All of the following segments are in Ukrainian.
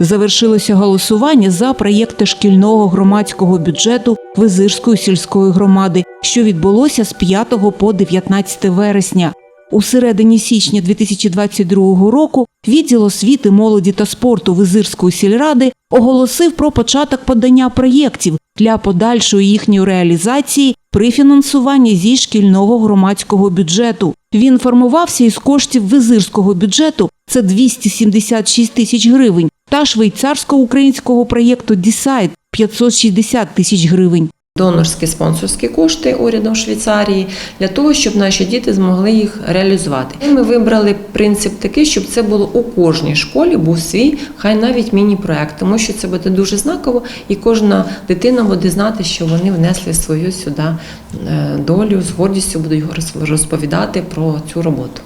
завершилося голосування за проєкти шкільного громадського бюджету Визирської сільської громади, що відбулося з 5 по 19 вересня. У середині січня 2022 року відділ освіти, молоді та спорту Визирської сільради оголосив про початок подання проєктів для подальшої їхньої реалізації при фінансуванні зі шкільного громадського бюджету. Він формувався із коштів визирського бюджету це 276 тисяч гривень та швейцарсько-українського проєкту Дісайд 560 тисяч гривень. донорські спонсорські кошти урядом Швейцарії для того, щоб наші діти змогли їх реалізувати. Ми вибрали принцип такий, щоб це було у кожній школі, був свій, хай навіть міні-проект, тому що це буде дуже знаково, і кожна дитина буде знати, що вони внесли свою сюди е, долю, з гордістю будуть роз- розповідати про цю роботу.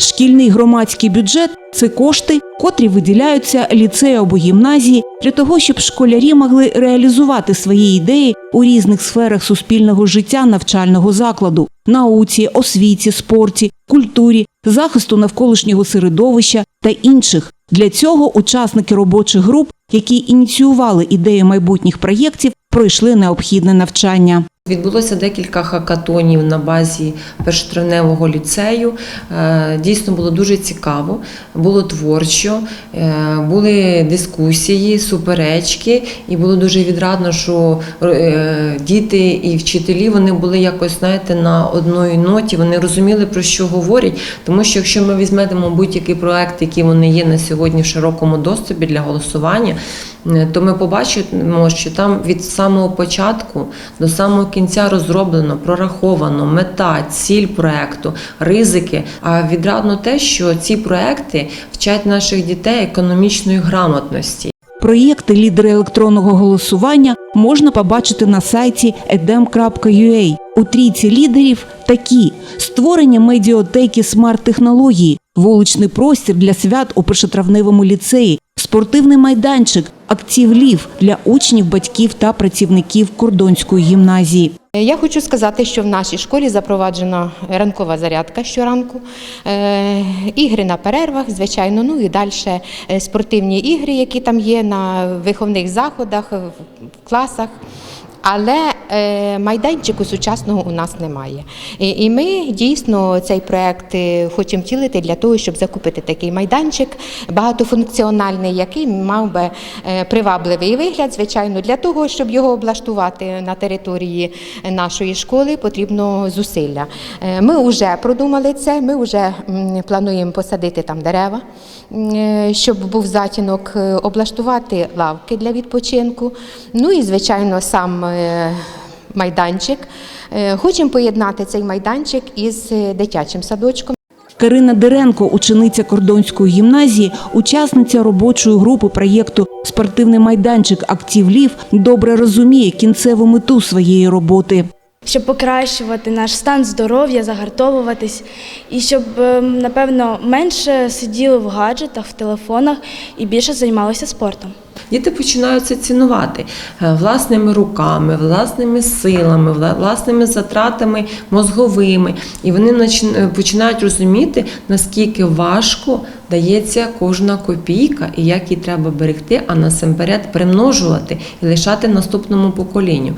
Шкільний громадський бюджет це кошти, котрі виділяються ліцею або гімназії для того, щоб школярі могли реалізувати свої ідеї у різних сферах суспільного життя навчального закладу науці, освіті, спорті, культурі, захисту навколишнього середовища та інших. Для цього учасники робочих груп, які ініціювали ідею майбутніх проєктів, пройшли необхідне навчання. Відбулося декілька хакатонів на базі першотравневого ліцею. Е, Дійсно було дуже цікаво, було творчо, е, були дискусії, суперечки, і було дуже відрадно, що е, діти і вчителі вони були якось знаєте, на одній ноті, вони розуміли, про що говорять. Тому що якщо ми візьмемо будь-який проект, який вони є на сьогодні в широкому доступі для голосування, то ми побачимо, що там від самого початку до самого кінця розроблено, прораховано мета, ціль проекту, ризики. А відрадно те, що ці проекти вчать наших дітей економічної грамотності. Проєкти лідери електронного голосування можна побачити на сайті edem.ua. У трійці лідерів такі: створення медіотеки смарт-технології, вуличний простір для свят у першотравневому ліцеї, спортивний майданчик, актив-лів для учнів, батьків та працівників кордонської гімназії. Я хочу сказати, що в нашій школі запроваджена ранкова зарядка щоранку, е, ігри на перервах, звичайно, ну і далі е, спортивні ігри, які там є на виховних заходах, в класах. Але е, майданчику сучасного у нас немає. І, ми дійсно цей проект е, хочемо втілити для того, щоб закупити такий майданчик багатофункціональний, який мав би е, привабливий вигляд. Звичайно, для того, щоб його облаштувати на території нашої школи, потрібно зусилля. Ми вже продумали це. Ми вже плануємо посадити там дерева, щоб був затінок, облаштувати лавки для відпочинку. Ну і звичайно, сам майданчик. Е, Хочемо поєднати цей майданчик із е, дитячим садочком. Карина Деренко, учениця кордонської гімназії, учасниця робочої групи проєкту Спортивний майданчик Актів Лів добре розуміє кінцеву мету своєї роботи. Щоб покращувати наш стан здоров'я, загартовуватись, і щоб, ем, напевно, менше сиділи в гаджетах, в телефонах і більше займалися спортом. Діти починають це цінувати е, власними руками, власними силами, власними затратами мозговими. І вони е, починають розуміти, наскільки важко дається кожна копійка і як її треба берегти, а насамперед примножувати і лишати наступному поколінню.